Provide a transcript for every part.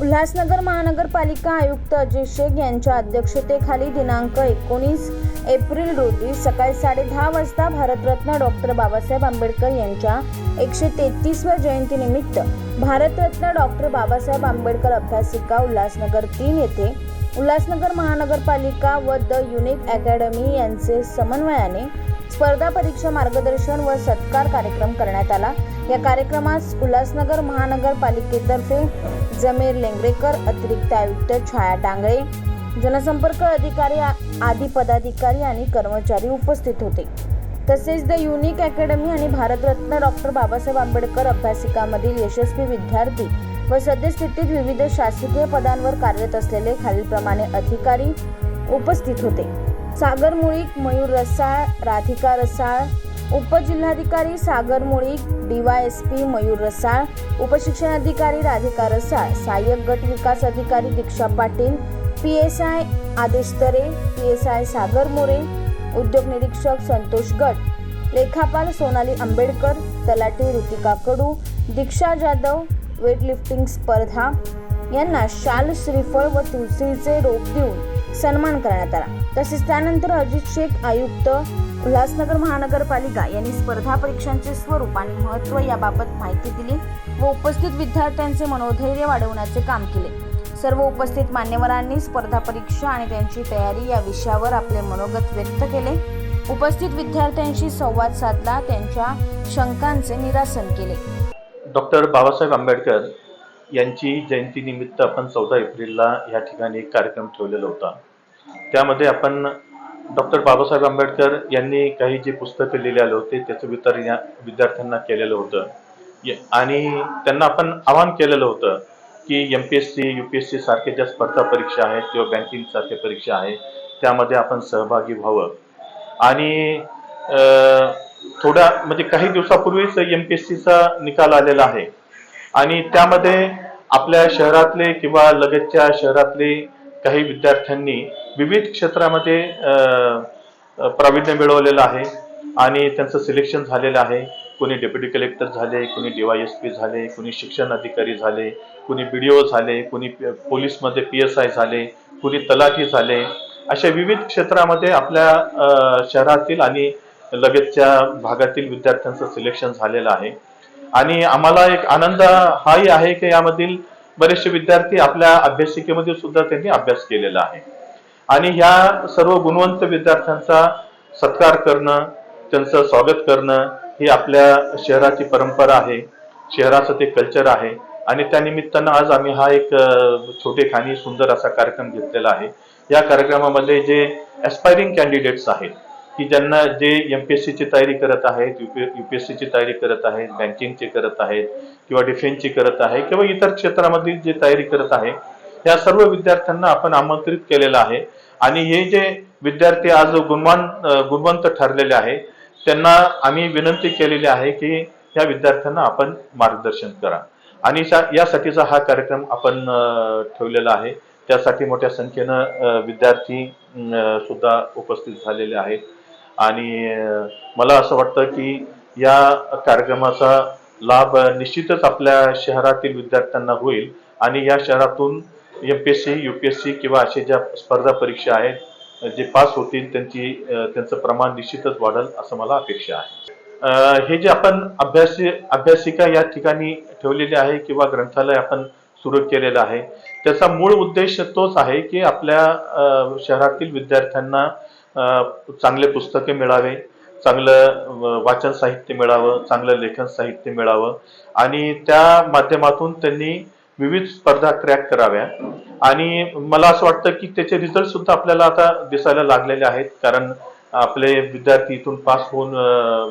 उल्हासनगर महानगरपालिका आयुक्त अजय शेख यांच्या अध्यक्षतेखाली दिनांक एकोणीस एप्रिल रोजी सकाळी साडेदहा वाजता भारतरत्न डॉक्टर बाबासाहेब आंबेडकर यांच्या एकशे तेहतीसव्या जयंतीनिमित्त भारतरत्न डॉक्टर बाबासाहेब आंबेडकर अभ्यासिका उल्हासनगर तीन येथे उल्हासनगर महानगरपालिका व द युनिक अकॅडमी यांचे समन्वयाने स्पर्धा परीक्षा मार्गदर्शन व सत्कार कार्यक्रम करण्यात आला. या कार्यक्रमास उल्हासनगर महानगरपालिकेतर्फे जमीर लेंगरेकर अतिरिक्त आयुक्त छाया डांगळे जनसंपर्क अधिकारी आदी पदाधिकारी आणि कर्मचारी उपस्थित होते. तसेच द युनिक अकॅडमी आणि भारतरत्न डॉक्टर बाबासाहेब आंबेडकर अभ्यासिकामधील यशस्वी विद्यार्थी व सद्यस्थितीत विविध शासकीय पदांवर कार्यरत असलेले खालीलप्रमाणे अधिकारी उपस्थित होते. सागर मुळीक मयूर रसाळ राधिका रसाळ. उपजिल्हाधिकारी सागर मुळीक डीवायएसपी मयूर रसाळ. उपशिक्षणाधिकारी राधिका रसाळ. सहाय्यक गट विकास अधिकारी Diksha Patil. P S I Aadesh Tare. P S I Sagar More. उद्योग निरीक्षक संतोष गट. लेखापाल सोनाली आंबेडकर. तलाठी ऋतिका कडू. दीक्षा जाधव. वेटलिफ्टिंग स्पर्धा. यांना शाल श्रीफळ व तुळशीचे रोप देऊन सन्मान करण्यात आला. तसेच त्यानंतर अजित शेख आयुक्त उल्हासनगर महानगरपालिका यांनी स्पर्धा परीक्षांचे स्वरूप आणि महत्त्व याबाबत माहिती दिली व उपस्थित विद्यार्थ्यांचे मनोधैर्य वाढवण्याचे काम केले. सर्व उपस्थित मान्यवरांनी स्पर्धा परीक्षा आणि त्यांची तयारी या विषयावर आपले मनोगत व्यक्त केले. उपस्थित विद्यार्थ्यांशी संवाद साधला त्यांच्या शंकांचे निरासन केले. डॉक्टर बाबासाहेब आंबेडकर यांची जयंतीनिमित्त आपण चौदा एप्रिलला या ठिकाणी एक कार्यक्रम ठेवलेला होता. त्यामध्ये आपण डॉक्टर बाबासाहेब आंबेडकर यांनी काही जे पुस्तकं लिहिलेले होते त्याचं वितरण या विद्यार्थ्यांना केलेलं होतं. य- आणि त्यांना आपण आवाहन केलेलं होतं की M P S C U P S C सारख्या ज्या स्पर्धा परीक्षा आहेत किंवा बँकिंग सारख्या परीक्षा आहेत त्यामध्ये आपण सहभागी व्हावं. आणि थोड्या म्हणजे काही दिवसापूर्वीच एम पी एस सीचा निकाल आलेला आहे. आणि त्यामध्ये आपल्या शहरातले किंवा लगतच्या शहरातले काही विद्यार्थ्यांनी विविध क्षेत्रामध्ये प्राविण्य प्रावीण्य मिळवलेलं आहे आणि त्यांचं सिलेक्शन झालेलं आहे. कोणी डेप्युटी कलेक्टर झाले कोणी डीवायएसपी झाले कोणी शिक्षण अधिकारी झाले कोणी बी डी ओ झाले कोणी पोलीसमध्ये पी एस आय झाले कोणी तलाठी झाले. अशा विविध क्षेत्रामध्ये आपल्या शहरातील आणि लगतच्या भागातील विद्यार्थ्यांचं सिलेक्शन झालेलं आहे. आणि आम्हाला एक आनंद हाही आहे की यामधील बरेचसे विद्यार्थी आपल्या अभ्यासिकेमध्ये सुद्धा त्यांनी अभ्यास केलेला आहे. आणि ह्या सर्व गुणवंत विद्यार्थ्यांचा सत्कार करणं त्यांचं स्वागत करणं ही आपल्या शहराची परंपरा आहे. शहराचं ते कल्चर आहे. आणि त्यानिमित्तानं आज आम्ही हा एक छोटे छोटेखानी सुंदर असा कार्यक्रम घेतलेला आहे. या कार्यक्रमामध्ये जे एस्पायरिंग कॅन्डिडेट्स आहेत की ज्यांना जे एम पी एस सीची तयारी करत आहेत यू पी एस सीची तयारी करत आहेत बँकिंगची करत आहेत किंवा डिफेन्सची करत आहे किंवा इतर क्षेत्रामधील जे तयारी करत आहे या सर्व विद्यार्थ्यांना आपण आमंत्रित केलेलं आहे. आणि हे जे विद्यार्थी आज गुणवान गुणवंत ठरलेले आहे त्यांना आम्ही विनंती केलेली आहे की या विद्यार्थ्यांना आपण मार्गदर्शन करा. आणि यासाठीचा हा कार्यक्रम आपण ठेवलेला आहे. त्यासाठी मोठ्या संख्येनं विद्यार्थी सुद्धा उपस्थित झालेले आहेत. आणि मला असं वाटतं की या कार्यक्रमाचा लाभ निश्चितच आपल्या शहरातील विद्यार्थ्यांना होईल आणि या शहरातून M P S C U P S C किंवा अशा ज्या स्पर्धा परीक्षा आहेत जे पास होतील त्यांची त्यांचं प्रमाण निश्चितच वाढेल असं मला अपेक्षा आहे. हे जे आपण अभ्यास अभ्यासिका या ठिकाणी ठेवलेली आहे किंवा ग्रंथालय आपण सुरू केलेलं आहे त्याचा मूळ उद्देश तोच आहे की आपल्या अं, शहरातील विद्यार्थ्यांना चांगले पुस्तके मिळावे चांगलं वाचन साहित्य मिळावं चांगलं लेखन साहित्य मिळावं आणि त्या माध्यमातून त्यांनी विविध स्पर्धा क्रॅक कराव्या. आणि मला असं वाटतं की त्याचे रिझल्ट सुद्धा आपल्याला आता दिसायला लागलेले आहेत कारण आपले विद्यार्थी इथून पास होऊन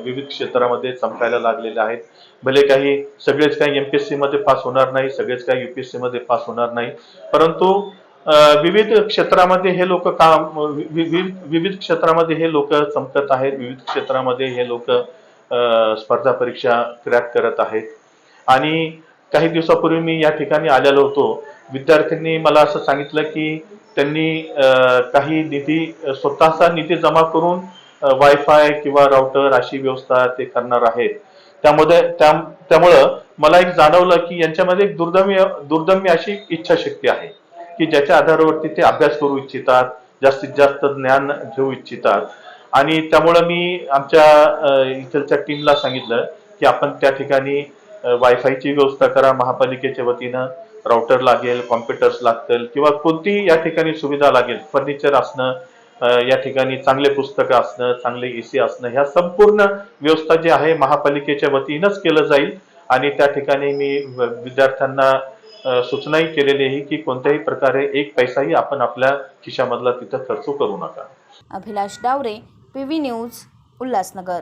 विविध क्षेत्रामध्ये चमकायला लागलेले आहेत. भले काही सगळेच काही एमपीएससी मध्ये पास होणार नाही सगळेच काही युपीएससी मध्ये पास होणार नाही परंतु विविध क्षेत्रामध्ये हे लोक काम वि- विविध विविध क्षेत्रामध्ये हे लोक चमकत आहेत. विविध क्षेत्रामध्ये हे लोक स्पर्धा परीक्षा क्रॅक करत आहेत. आणि काही दिवसापूर्वी मी या ठिकाणी आलेलो होतो. विद्यार्थ्यांनी मला असं सांगितलं की त्यांनी काही निधी स्वतःचा निधी जमा करून वायफाय किंवा राउटर अशी व्यवस्था ते करणार आहेत. त्यामध्ये त्या त्यामुळं मला एक जाणवलं की यांच्यामध्ये एक दुर्दम्य दुर्दम्य अशी इच्छाशक्ती आहे. की ज्याच्या आधारावरती ते अभ्यास करू इच्छितात जास्तीत जास्त ज्ञान घेऊ इच्छितात. आणि त्यामुळं मी आमच्या इथलच्या टीमला सांगितलं की आपण त्या ठिकाणी वायफायची व्यवस्था करा महापालिकेच्या वतीनं. राउटर लागेल कॉम्प्युटर्स लागतील किंवा कोणती या ठिकाणी सुविधा लागेल. फर्निचर असणं या ठिकाणी चांगले पुस्तकं असणं चांगले एसी असणं ह्या संपूर्ण व्यवस्था जी आहे महापालिकेच्या वतीनंच केलं जाईल. आणि त्या ठिकाणी मी विद्यार्थ्यांना सूचनाही केलेली आहे की कोणत्याही प्रकारे एक पैसाही आपण आपल्या खिशामधला तिथं खर्च करू नका. Abhilash Daware P V news Ulhasnagar.